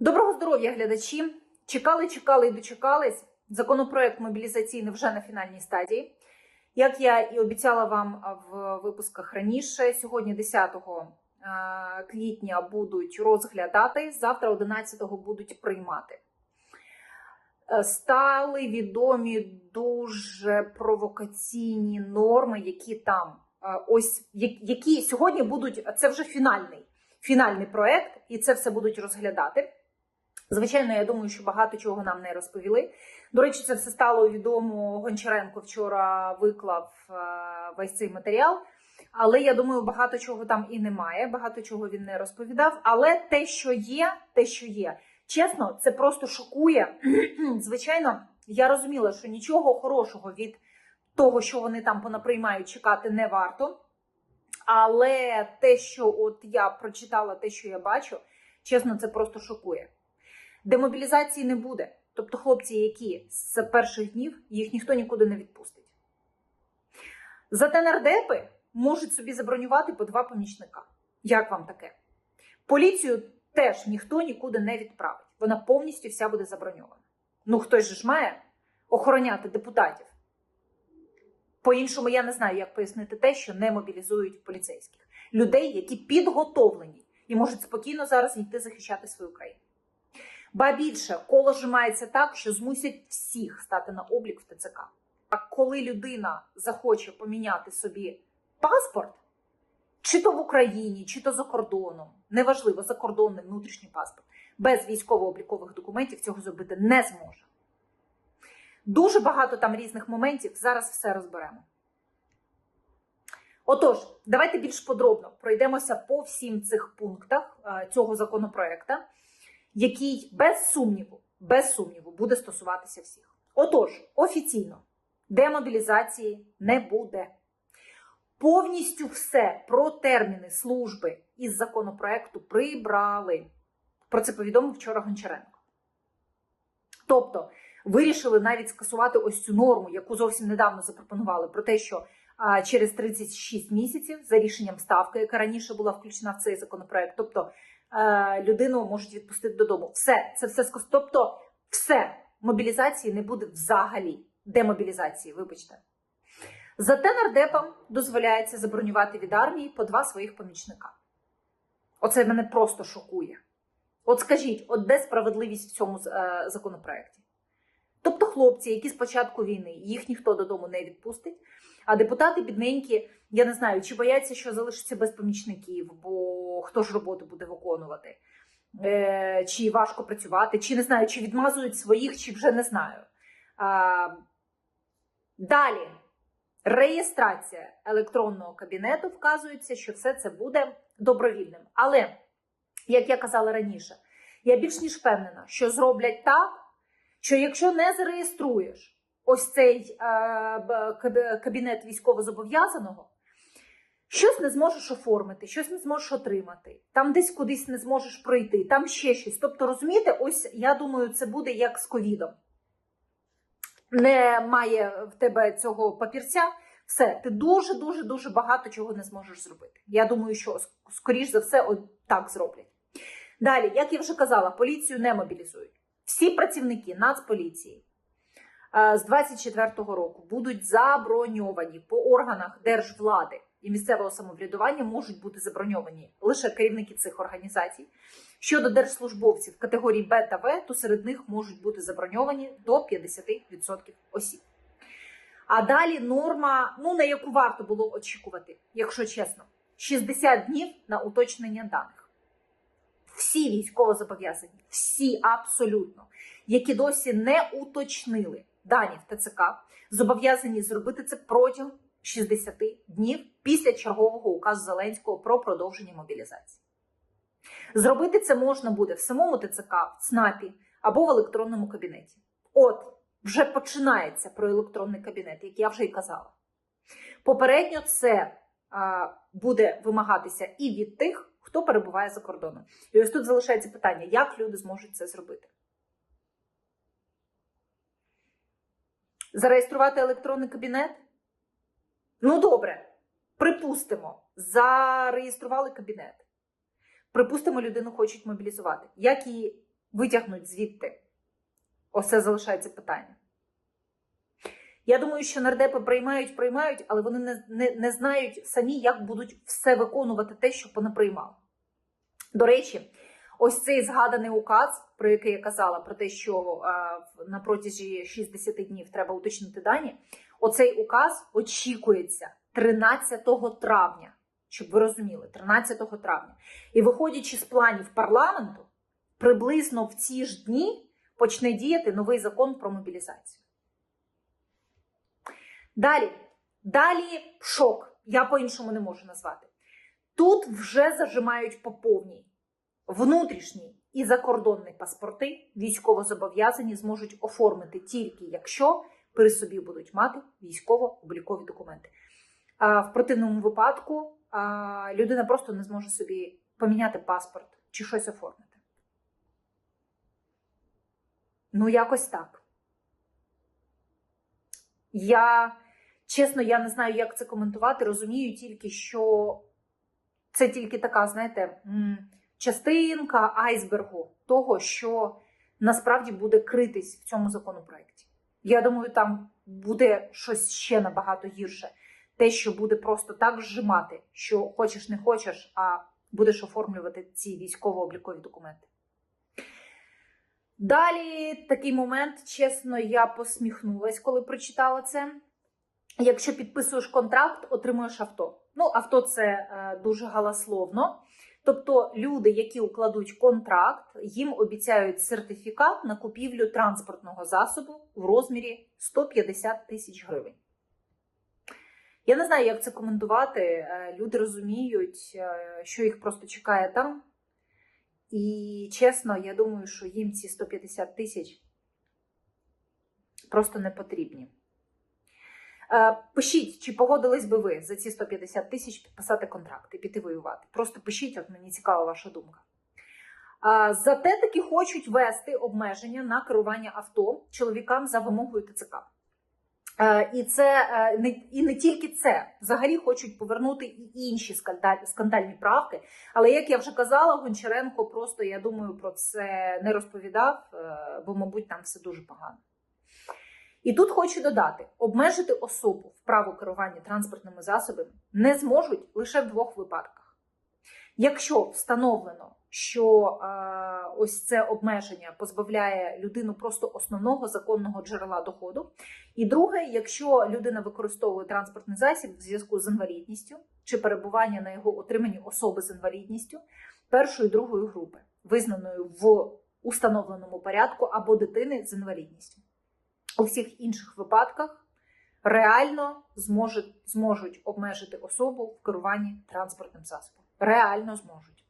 Доброго здоров'я, глядачі! Чекали, чекали і дочекались. Законопроект мобілізаційний вже на фінальній стадії. Як я і обіцяла вам в випусках раніше, сьогодні, 10 е, квітня, будуть розглядати, завтра, 11 будуть приймати. Е, Стали відомі дуже провокаційні норми, які там ось які сьогодні будуть. Це вже фінальний, фінальний проект, і це все будуть розглядати. Звичайно, я думаю, що багато чого нам не розповіли. До речі, це все стало відомо. Гончаренко вчора виклав е, весь цей матеріал. Але я думаю, багато чого там і немає, багато чого він не розповідав. Але те, що є, те, що є, чесно, це просто шокує. Звичайно, я розуміла, що нічого хорошого від того, що вони там понаприймають, чекати не варто. Але те, що от я прочитала, те, що я бачу, чесно, це просто шокує. Демобілізації не буде. Тобто хлопці, які з перших днів їх ніхто нікуди не відпустить. Зате нардепи можуть собі забронювати по два помічника. Як вам таке? Поліцію теж ніхто нікуди не відправить. Вона повністю вся буде заброньована. Ну хтось ж має охороняти депутатів. По-іншому я не знаю, як пояснити те, що не мобілізують поліцейських людей, які підготовлені і можуть спокійно зараз йти захищати свою країну. Ба більше коло зжимається так, що змусять всіх стати на облік в ТЦК. А коли людина захоче поміняти собі паспорт, чи то в Україні, чи то за кордоном, неважливо, закордонний внутрішній паспорт, без військово-облікових документів цього зробити не зможе. Дуже багато там різних моментів. Зараз все розберемо. Отож, давайте більш подробно пройдемося по всім цих пунктах е, цього законопроекту, який без сумніву, без сумніву буде стосуватися всіх. Отож, офіційно демобілізації не буде. Повністю все про терміни служби із законопроекту прибрали. Про це повідомив вчора Гончаренко. Тобто, вирішили навіть скасувати ось цю норму, яку зовсім недавно запропонували, про те, що а, через 36 місяців за рішенням ставки, яка раніше була включена в цей законопроект, тобто людину можуть відпустити додому. Все, це все. Тобто, все мобілізації не буде взагалі. Демобілізації, вибачте. Зате нардепам дозволяється забронювати від армії по два своїх помічника. Оце мене просто шокує. От скажіть, от де справедливість в цьому е, законопроекті? Тобто хлопці, які з початку війни, їх ніхто додому не відпустить, а депутати бідненькі, я не знаю, чи бояться, що залишаться без помічників, бо хто ж роботу буде виконувати, е, чи важко працювати, чи не знаю, чи відмазують своїх, чи вже не знаю. А, далі. Реєстрація електронного кабінету вказується, що все це буде добровільним. Але, як я казала раніше, я більш ніж впевнена, що зроблять так, що якщо не зареєструєш ось цей е, кабінет військовозобов'язаного, щось не зможеш оформити, щось не зможеш отримати, там десь кудись не зможеш пройти, там ще щось. Тобто, розумієте, ось я думаю, це буде як з ковідом немає в тебе цього папірця, все, ти дуже дуже дуже багато чого не зможеш зробити. Я думаю, що скоріш за все, от так зроблять. Далі, як я вже казала, поліцію не мобілізують. Всі працівники Нацполіції з 24-го року будуть заброньовані по органах держвлади і місцевого самоврядування можуть бути заброньовані лише керівники цих організацій. Щодо держслужбовців категорії Б та В, то серед них можуть бути заброньовані до 50% осіб. А далі норма, ну на яку варто було очікувати, якщо чесно, 60 днів на уточнення даних. Всі військовозобов'язані, всі абсолютно, які досі не уточнили дані в ТЦК, зобов'язані зробити це протягом 60 днів після чергового указу Зеленського про продовження мобілізації. Зробити це можна буде в самому ТЦК, в ЦНАПі або в електронному кабінеті. От, вже починається про електронний кабінет, як я вже і казала. Попередньо це а, буде вимагатися і від тих, хто перебуває за кордоном. І ось тут залишається питання, як люди зможуть це зробити. Зареєструвати електронний кабінет? Ну, добре, припустимо, зареєстрували кабінет. Припустимо, людину хочуть мобілізувати. Як її витягнуть звідти? Ось це залишається питання. Я думаю, що нардепи приймають, приймають, але вони не, не, не знають самі, як будуть все виконувати те, що вони приймали. До речі, ось цей згаданий указ, про який я казала, про те, що а, на протязі 60 днів треба уточнити дані. Оцей указ очікується 13 травня, щоб ви розуміли, 13 травня. І виходячи з планів парламенту, приблизно в ці ж дні почне діяти новий закон про мобілізацію. Далі, далі шок. Я по-іншому не можу назвати. Тут вже зажимають по повній. Внутрішні і закордонні паспорти військовозобов'язані зможуть оформити тільки якщо при собі будуть мати військово-облікові документи. А в противному випадку а, людина просто не зможе собі поміняти паспорт чи щось оформити. Ну, якось так. Я чесно, я не знаю, як це коментувати. Розумію тільки, що це тільки така, знаєте, частинка айсбергу того, що насправді буде критись в цьому законопроекті. Я думаю, там буде щось ще набагато гірше. Те, що буде просто так зжимати, що хочеш не хочеш, а будеш оформлювати ці військово-облікові документи. Далі такий момент, чесно, я посміхнулась, коли прочитала це. Якщо підписуєш контракт, отримуєш авто. Ну, авто це е, дуже галасловно. Тобто люди, які укладуть контракт, їм обіцяють сертифікат на купівлю транспортного засобу в розмірі 150 тисяч гривень. Я не знаю, як це коментувати. Е, Люди розуміють, е, що їх просто чекає там. І чесно, я думаю, що їм ці 150 тисяч просто не потрібні. Е, Пишіть, чи погодились би ви за ці 150 тисяч підписати контракт і піти воювати. Просто пишіть, от мені цікава ваша думка. Зате таки хочуть ввести обмеження на керування авто чоловікам за вимогою ТЦК. Е, І це е, і не тільки це, взагалі хочуть повернути і інші скандальні правки. Але як я вже казала, Гончаренко просто я думаю про це не розповідав, е, бо, мабуть, там все дуже погано. І тут хочу додати: обмежити особу в право керування транспортними засобами не зможуть лише в двох випадках. Якщо встановлено, що е, ось це обмеження позбавляє людину просто основного законного джерела доходу. І друге, якщо людина використовує транспортний засіб в зв'язку з інвалідністю чи перебування на його отриманні особи з інвалідністю першої другої групи, визнаною в установленому порядку або дитини з інвалідністю. У всіх інших випадках реально зможуть, зможуть обмежити особу в керуванні транспортним засобом. Реально зможуть.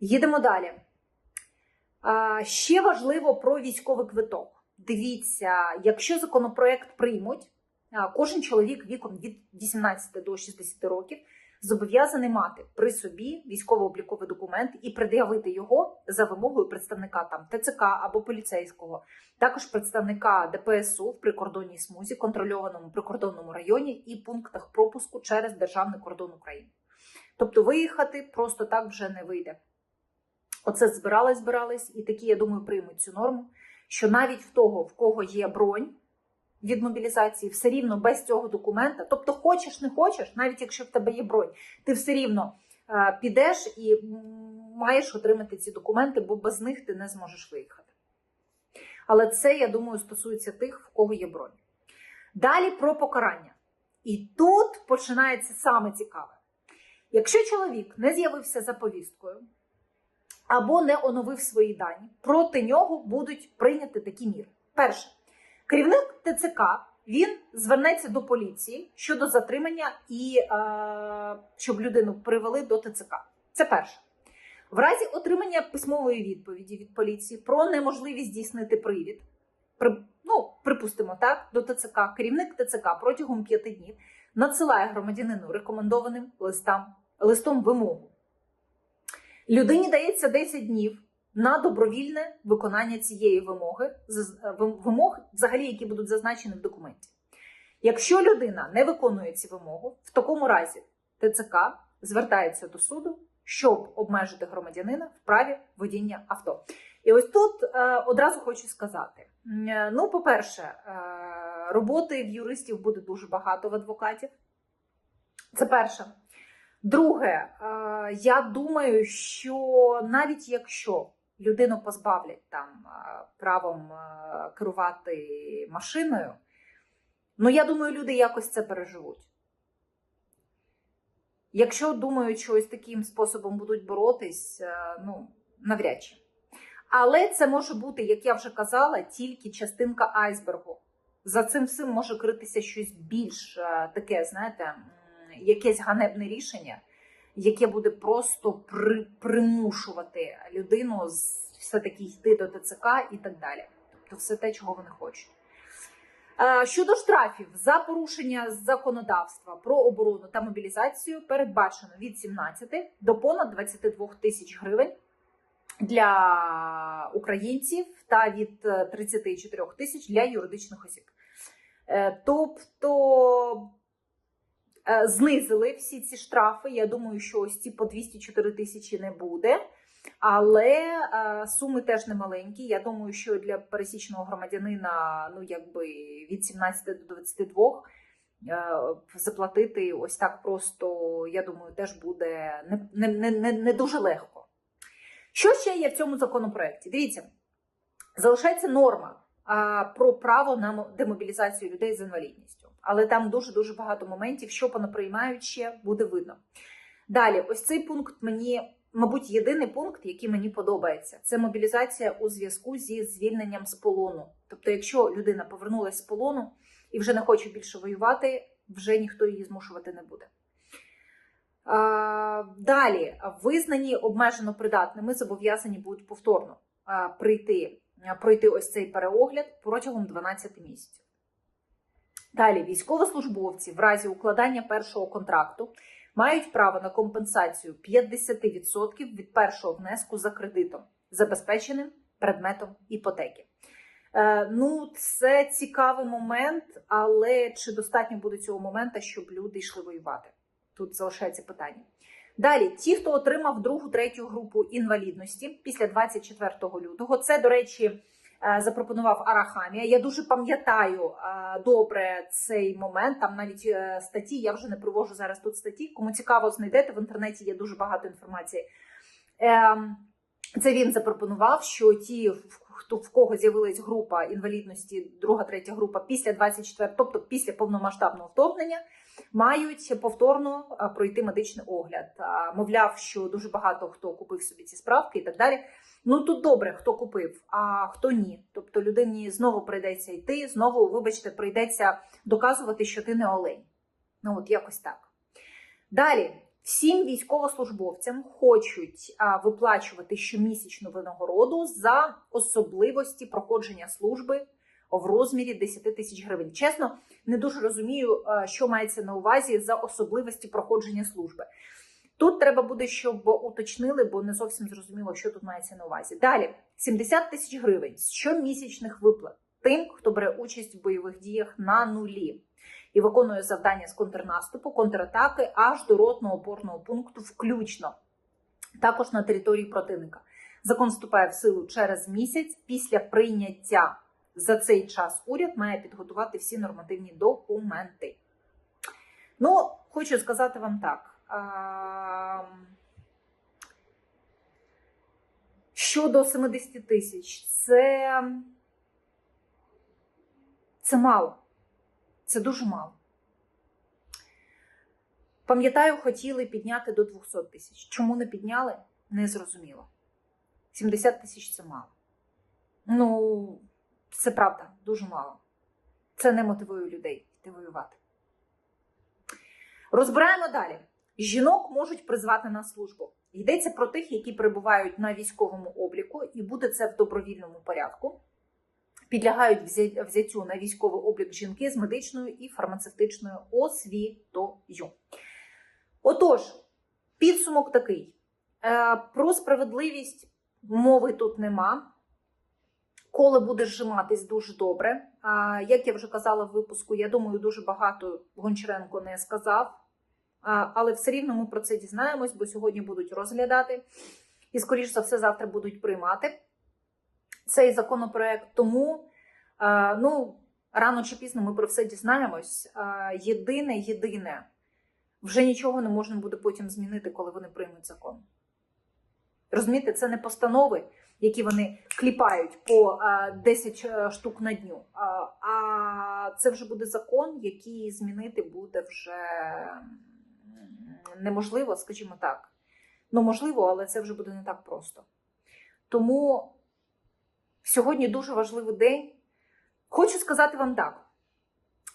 Їдемо далі. А, ще важливо про військовий квиток. Дивіться, якщо законопроект приймуть, кожен чоловік віком від 18 до 60 років зобов'язаний мати при собі військово-обліковий документ і пред'явити його за вимогою представника там ТЦК або поліцейського, також представника ДПСУ в прикордонній смузі, контрольованому прикордонному районі і пунктах пропуску через державний кордон України. Тобто виїхати просто так вже не вийде. Оце збирались, збирались, і такі, я думаю, приймуть цю норму, що навіть в того, в кого є бронь від мобілізації, все рівно без цього документа, тобто хочеш, не хочеш, навіть якщо в тебе є бронь, ти все рівно е, підеш і маєш отримати ці документи, бо без них ти не зможеш виїхати. Але це, я думаю, стосується тих, в кого є бронь. Далі про покарання. І тут починається саме цікаве. Якщо чоловік не з'явився за повісткою, або не оновив свої дані, проти нього будуть прийняті такі міри. Перше, керівник ТЦК він звернеться до поліції щодо затримання і е, щоб людину привели до ТЦК. Це перше. В разі отримання письмової відповіді від поліції про неможливість здійснити привід, при, ну, припустимо так, до ТЦК, керівник ТЦК протягом п'яти днів надсилає громадянину рекомендованим листам, листом вимогу. Людині дається 10 днів на добровільне виконання цієї вимоги, е, вимог, взагалі, які будуть зазначені в документі. Якщо людина не виконує ці вимоги, в такому разі ТЦК звертається до суду, щоб обмежити громадянина в праві водіння авто. І ось тут е, одразу хочу сказати: е, ну, по-перше, е, роботи в юристів буде дуже багато в адвокатів. Це перше. Друге, е, я думаю, що навіть якщо людину позбавлять там е, правом е, керувати машиною, ну я думаю, люди якось це переживуть. Якщо думають, що ось таким способом будуть боротись, е, ну навряд чи. Але це може бути, як я вже казала, тільки частинка айсбергу. За цим всім може критися щось більш таке, знаєте, якесь ганебне рішення, яке буде просто при, примушувати людину з- все-таки йти до ТЦК і так далі. Тобто все те, чого вони хочуть. Е, Щодо штрафів за порушення законодавства про оборону та мобілізацію передбачено від 17 до понад 22 тисяч гривень для українців та від е, 34 тисяч для юридичних осіб. Е, Тобто е, знизили всі ці штрафи. Я думаю, що ось ці по 204 тисячі не буде. Але е, суми теж не маленькі. Я думаю, що для пересічного громадянина, ну якби від 17 до 22 е, заплатити ось так просто, я думаю, теж буде не, не, не, не, дуже легко. Що ще є в цьому законопроекті? Дивіться, залишається норма про право на демобілізацію людей з інвалідністю, але там дуже дуже багато моментів, що понаприймають ще буде видно. Далі, ось цей пункт мені, мабуть, єдиний пункт, який мені подобається, це мобілізація у зв'язку зі звільненням з полону. Тобто, якщо людина повернулася з полону і вже не хоче більше воювати, вже ніхто її змушувати не буде. Далі визнані обмежено придатними зобов'язані будуть повторно прийти, пройти ось цей переогляд протягом 12 місяців. Далі військовослужбовці в разі укладання першого контракту мають право на компенсацію 50% від першого внеску за кредитом, забезпеченим предметом іпотеки. Е, ну, це цікавий момент, але чи достатньо буде цього моменту, щоб люди йшли воювати? Тут залишається питання. Далі, ті, хто отримав другу, третю групу інвалідності після 24 лютого, це, до речі, е, запропонував Арахамія. Я дуже пам'ятаю е, добре цей момент. Там навіть е, статті, я вже не привожу зараз тут статті. Кому цікаво, знайдете в інтернеті є дуже багато інформації. Ем, Це він запропонував, що ті, хто в кого з'явилась група інвалідності, друга, третя група після 24, тобто після повномасштабного вторгнення, мають повторно пройти медичний огляд. Мовляв, що дуже багато хто купив собі ці справки і так далі. Ну тут добре, хто купив, а хто ні. Тобто людині знову прийдеться йти, знову, вибачте, прийдеться доказувати, що ти не олень. Ну от якось так. Далі. Всім військовослужбовцям хочуть а, виплачувати щомісячну винагороду за особливості проходження служби в розмірі 10 тисяч гривень. Чесно, не дуже розумію, що мається на увазі за особливості проходження служби. Тут треба буде, щоб уточнили, бо не зовсім зрозуміло, що тут мається на увазі. Далі 70 тисяч гривень з щомісячних виплат тим, хто бере участь в бойових діях на нулі і виконує завдання з контрнаступу, контратаки аж до ротного опорного пункту, включно також на території противника. Закон вступає в силу через місяць після прийняття. За цей час уряд має підготувати всі нормативні документи. Ну, хочу сказати вам так. Щодо 70 тисяч, це, це мало. Це дуже мало. Пам'ятаю, хотіли підняти до 200 тисяч. Чому не підняли? Не зрозуміло. 70 тисяч це мало. Ну, це правда, дуже мало. Це не мотивує людей йти воювати. Розбираємо далі. Жінок можуть призвати на службу. Йдеться про тих, які перебувають на військовому обліку, і буде це в добровільному порядку. Підлягають взя- взяттю на військовий облік жінки з медичною і фармацевтичною освітою. Отож, підсумок такий: Е, про справедливість мови тут нема. Коле буде зжиматись дуже добре. А, як я вже казала в випуску, я думаю, дуже багато Гончаренко не сказав. А, але все рівно ми про це дізнаємось, бо сьогодні будуть розглядати і, скоріш за все, завтра будуть приймати. цей законопроект. Тому е, ну, рано чи пізно ми про все дізнаємось. Єдине, єдине, вже нічого не можна буде потім змінити, коли вони приймуть закон. Розумієте, це не постанови, які вони кліпають по е, 10 штук на дню. А, а це вже буде закон, який змінити буде вже неможливо, скажімо так. Ну, можливо, але це вже буде не так просто. Тому сьогодні дуже важливий день. Хочу сказати вам так: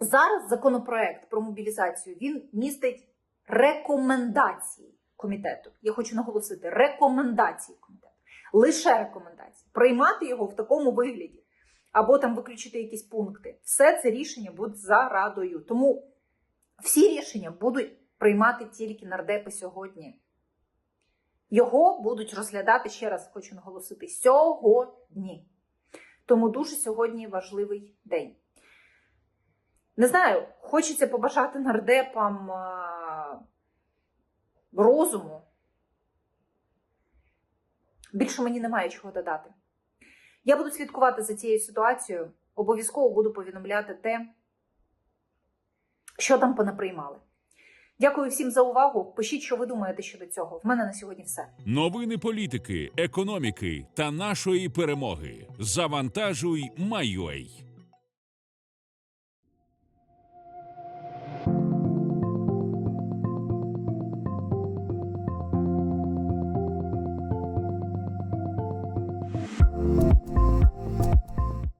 зараз законопроект про мобілізацію він містить рекомендації комітету. Я хочу наголосити: рекомендації комітету. Лише рекомендації. Приймати його в такому вигляді, або там виключити якісь пункти. Все це рішення буде за радою. Тому всі рішення будуть приймати тільки нардепи сьогодні. Його будуть розглядати ще раз, хочу наголосити, сьогодні. Тому дуже сьогодні важливий день. Не знаю, хочеться побажати нардепам розуму. Більше мені немає чого додати. Я буду слідкувати за цією ситуацією, обов'язково буду повідомляти те, що там понаприймали. Дякую всім за увагу. Пишіть, що ви думаєте щодо цього. В мене на сьогодні все. Новини політики, економіки та нашої перемоги. Завантажуй, Майой.